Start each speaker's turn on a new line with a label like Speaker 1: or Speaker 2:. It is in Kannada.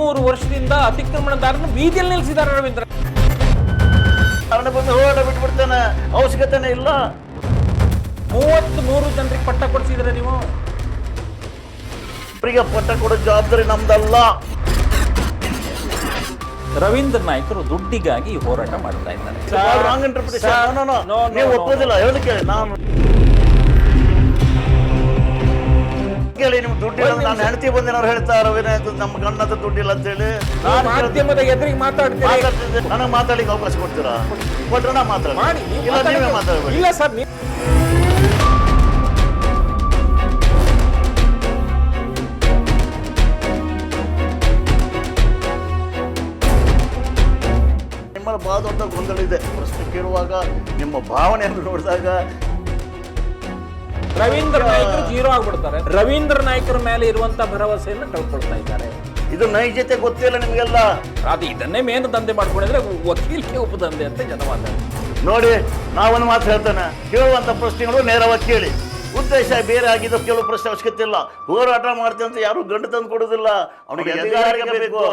Speaker 1: ವರ್ಷದಿಂದ ಅತಿಕ್ರಮಣದಾರನ ಬೀದಿಯಲ್ಲಿ ನಿಲ್ಲಿಸಿದ್ದಾರೆ ರವೀಂದ್ರ.
Speaker 2: ಅವನ ಬಂದು ಹೋರಾಟ ಬಿಟ್ಬಿಡ್ತಾನೆ ಅವಶ್ಯಕತೆನೇ ಇಲ್ಲ.
Speaker 1: ಮೂವತ್ತ್ ಮೂರು ಜನರಿಗೆ ಪಟ್ಟ ಕೊಡಿಸಿದ್ರೆ ನೀವು?
Speaker 2: ಅವರಿಗೆ ಪಟ್ಟ ಕೊಡೋ ಜವಾಬ್ದಾರಿ ನಮ್ದಲ್ಲ.
Speaker 1: ರವೀಂದ್ರ ನಾಯ್ಕರು ದುಡ್ಡಿಗಾಗಿ ಹೋರಾಟ ಮಾಡ್ತಾ ಇದ್ದಾರೆ.
Speaker 2: ಒಪ್ಪೋದಿಲ್ಲ ಹೇಳಿ ನಾನು ಕೇಳಿ ನಿಮ್ಗೆ ದುಡ್ಡಿಲ್ಲ ನಾನು. ಹೆಂಡತಿ ಬಂದಿನವ್ರು ಹೇಳ್ತಾರೆ ವಿನಾಯಕ ನಮ್ಮ ಗಂಡದ ದುಡ್ಡಿಲ್ಲ ಅಂತ
Speaker 1: ಹೇಳಿ
Speaker 2: ನಾನು
Speaker 1: ಮಾಧ್ಯಮದ ಎದುರಿಗೆ ಮಾತಾಡ್ತೀನಿ.
Speaker 2: ಮಾತಾಡ್ತಿದ್ದೆ ನನಗೆ ಮಾತಾಡ್ಲಿಕ್ಕೆ ಅವಕಾಶ ಕೊಡ್ತೀರಾ? ಕೊಟ್ಟರೆ ನಾ ಮಾತಾಡಿ
Speaker 1: ಮಾಡಿ ನೀವು
Speaker 2: ಇಲ್ಲ ನೀವೇ ಮಾತಾಡ್ಬೇಡಿ.
Speaker 1: ಇಲ್ಲ ಸರ್ ನೀವು
Speaker 2: ನಿಮ್ಮಲ್ಲಿ ಬಹಳ ದೊಡ್ಡ ಗೊಂದಲ ಇದೆ. ಪ್ರಶ್ನೆ ಕೇಳುವಾಗ ನಿಮ್ಮ ಭಾವನೆಯನ್ನು ನೋಡಿದಾಗ
Speaker 1: ರವೀಂದ್ರ ನಾಯ್ಕರು ಜೀರೋ ಆಗ್ಬಿಡ್ತಾರೆ. ರವೀಂದ್ರ ನಾಯ್ಕರ ಮೇಲೆ ಇರುವಂತ ಭರವಸೆಯನ್ನು ಕಳ್ಕೊಳ್ತಾ ಇದ್ದಾರೆ.
Speaker 2: ಇದು ನೈಜತೆ ಗೊತ್ತಿಲ್ಲ ನಿಮಗೆಲ್ಲ?
Speaker 1: ಅದು ಇದನ್ನೇ ಮೇನ್ ದಂಧೆ ಮಾಡ್ಕೊಂಡಿದ್ರೆ ವಕೀಲಿಕೆ ಉಪದಂಧೆ ಅಂತ ಜನ ಮಾತಾಡ್ತಾರೆ
Speaker 2: ನೋಡಿ ನಾವೊಂದು ಮಾತು ಹೇಳ್ತೇನೆ. ಕೇಳುವಂತ ಪ್ರಶ್ನೆಗಳು ನೇರವಾಗಿ ಕೇಳಿ. ಉದ್ದೇಶ ಬೇರೆ ಆಗಿದ್ದು ಕೇಳುವ ಪ್ರಶ್ನೆ ಅವಶ್ಯಕತೆ ಇಲ್ಲ. ಹೋರಾಟ ಮಾಡ್ತೀವಿ ಅಂತ ಯಾರು ಗಂಡು ತಂದು ಕೊಡುದಿಲ್ಲ ಅವನಿಗೆ ಅಧಿಕಾರ ಬೇಕು